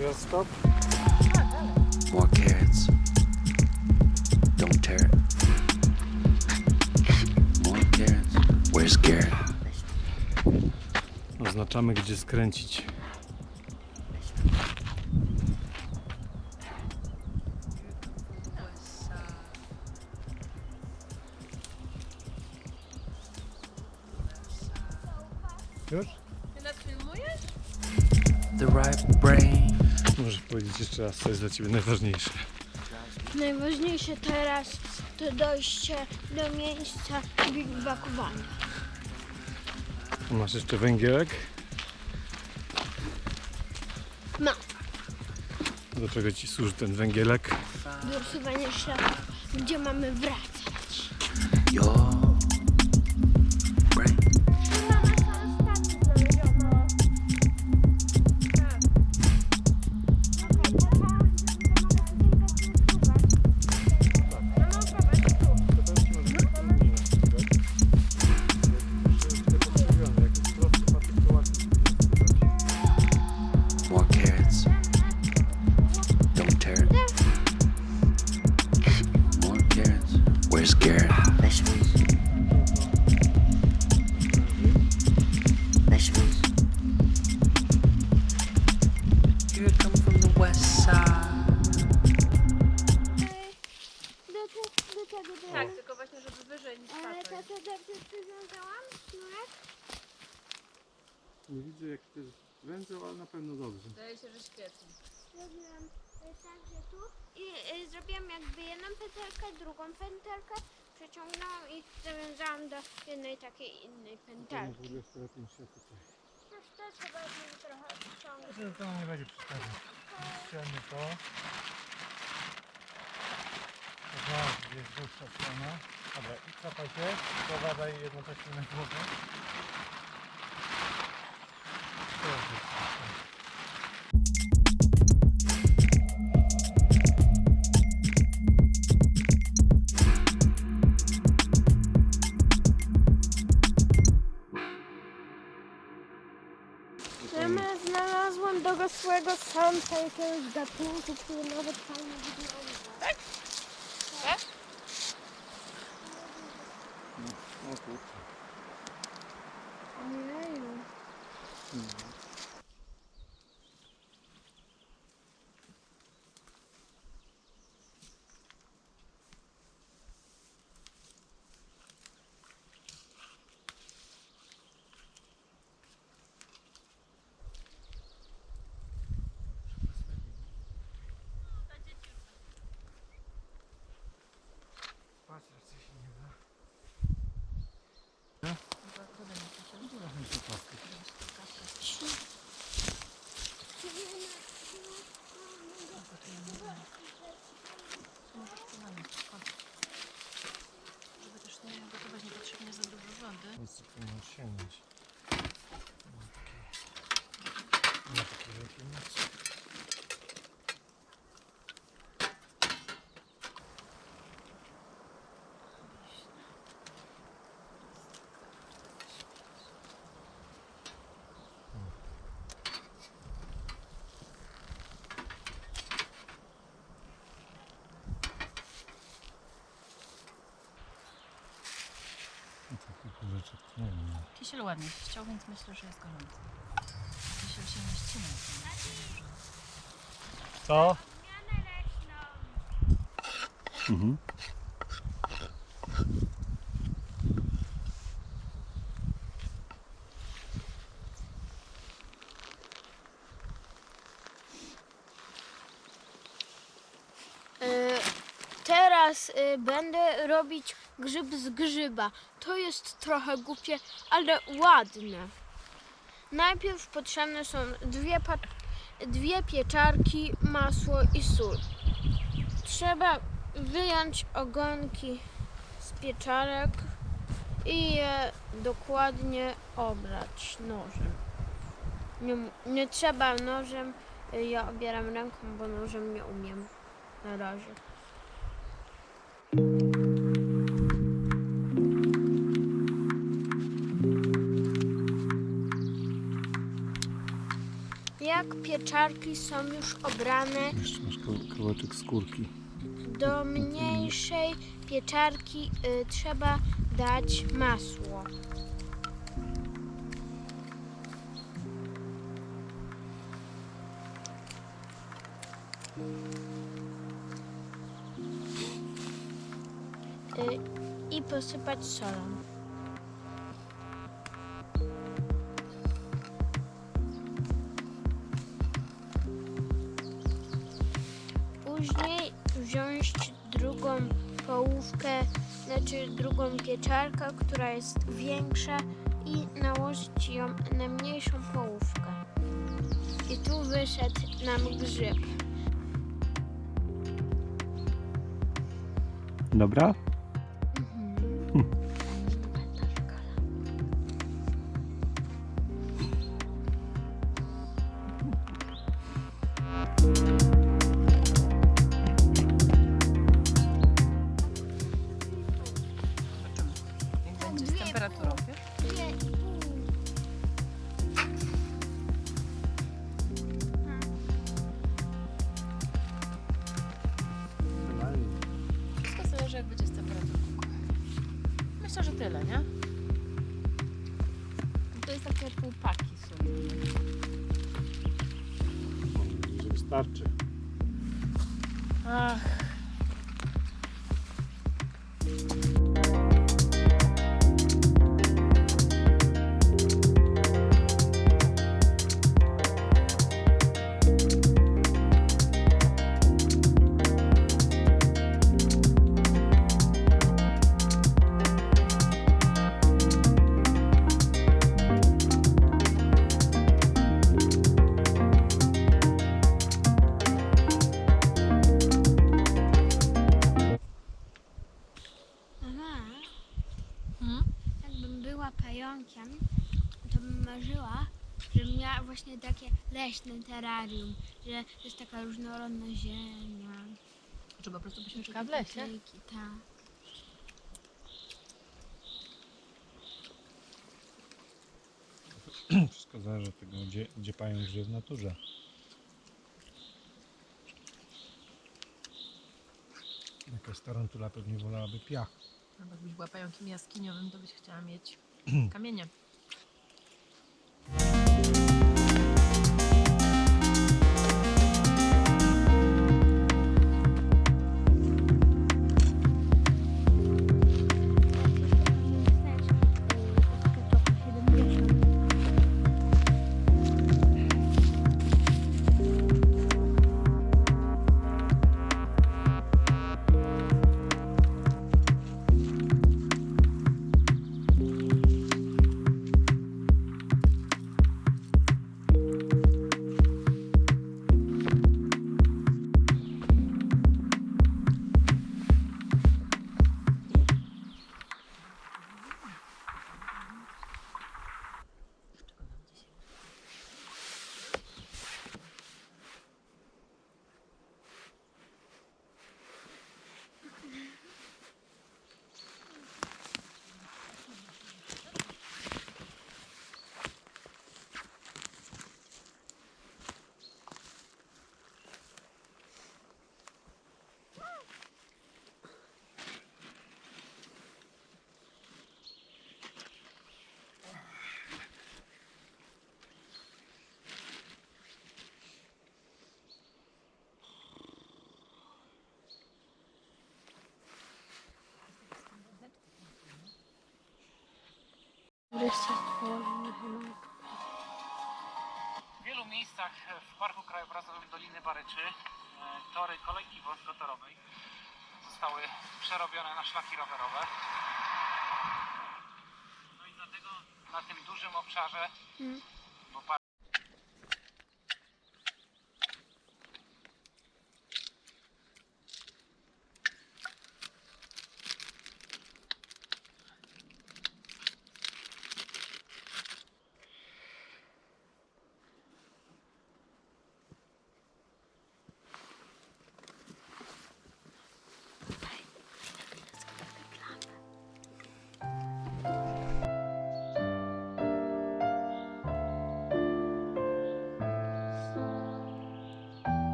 Teraz stop. More carrots. Don't tear it. More carrots. Where's Garrett? Oznaczamy gdzie skręcić. Już? Ty nas filmujesz? The right brain. Możesz powiedzieć jeszcze raz, co jest dla Ciebie najważniejsze. Najważniejsze teraz to dojście do miejsca bigbakowania. Masz jeszcze węgielek? No, Do czego Ci służy ten węgielek? do usuwania śladów, gdzie mamy wracać. Your Tak, tylko właśnie, żeby wyżej niż Ale tato. tato dobrze przywiązałam sznurek? Nie widzę jak Ty węzeł, ale na pewno dobrze. Wydaje się, że świetnie. Zrobiłam e, tak, że tu i e, zrobiłam jakby jedną pętelkę, drugą pętelkę, przeciągnęłam i zawiązałam do jednej takiej innej pętelki. jeszcze lepiej niż ja tutaj. Też to trzeba trochę to nie będzie przeszkadzać. Ściągnie to. Gdzieś dłuższa strona. Dobra, i cofaj się. Głowa daje jednocześnie na głowę. Jest. Ja znalazłam dorosłego samca jakiegoś gatunku, który nawet fajnie wygląda. ไม่ได้หรอ wody. Nic tu nie możesz sięgnąć. Nie ma takiej... Nie ma takiej wielkiej mocy. I takich rzeczy nie wiem. Kisiel ładnie ściął, więc myślę, że jest gorący. Kisiel się nie ścina. Co? Mhm. Y, Teraz y, będę robić grzyb z grzyba. To jest trochę głupie, ale ładne. Najpierw potrzebne są dwie, dwie pieczarki, masło i sól. Trzeba wyjąć ogonki z pieczarek i je dokładnie obrać nożem. Nie, nie trzeba nożem, ja obieram ręką, bo nożem nie umiem na razie. Jak pieczarki są już obrane, Jeszcze masz kaw- kawałeczek skórki. do mniejszej pieczarki y, trzeba dać masło. Y, I posypać solą. Później wziąć drugą połówkę, znaczy drugą pieczarkę, która jest większa i nałożyć ją na mniejszą połówkę. I tu wyszedł nam grzyb. Dobra? Myślę, że tyle, nie? To jest takie półpaki są. Że wystarczy. Była pająkiem, to bym marzyła, żebym miała właśnie takie leśne terrarium, że jest taka różnorodna ziemia. Czy po prostu byś mieszkała w lesie? Tak. Wszystko zależy od tego, gdzie, gdzie pająk żyje w naturze. Jakaś tarantula pewnie wolałaby piach. Jakbyś była pająkiem jaskiniowym, to byś chciała mieć kamienie. Miejscach w Parku Krajobrazowym Doliny Baryczy e, tory kolejki wąskotorowej zostały przerobione na szlaki rowerowe. No i dlatego na tym dużym obszarze,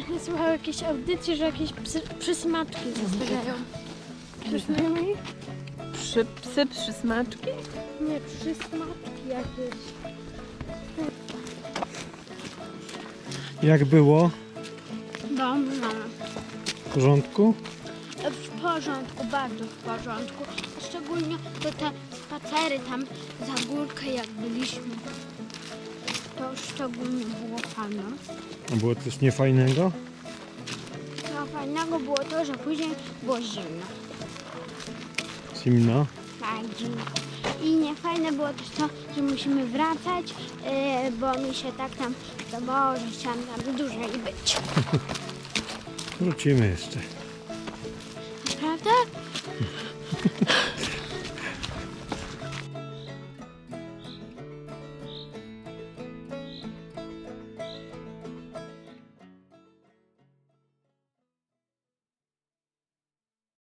właśnie słuchał jakiejś audycji, że jakieś psy, przysmaczki zostawiają. Słyszymy ich? Przy, psy przysmaczki? Nie, przysmaczki jakieś. Jak było? Dobrze. W porządku? W porządku, bardzo w porządku. Szczególnie to te spacery tam za górkę jak byliśmy. Szczególnie było fajne. A było coś niefajnego? Co fajnego było to, że później było zimno. Zimno. Tak, zimno. I niefajne było też to, że musimy wracać, yy, bo mi się tak tam podobało, że chciałam tam dłużej być. Wrócimy jeszcze. Prawda?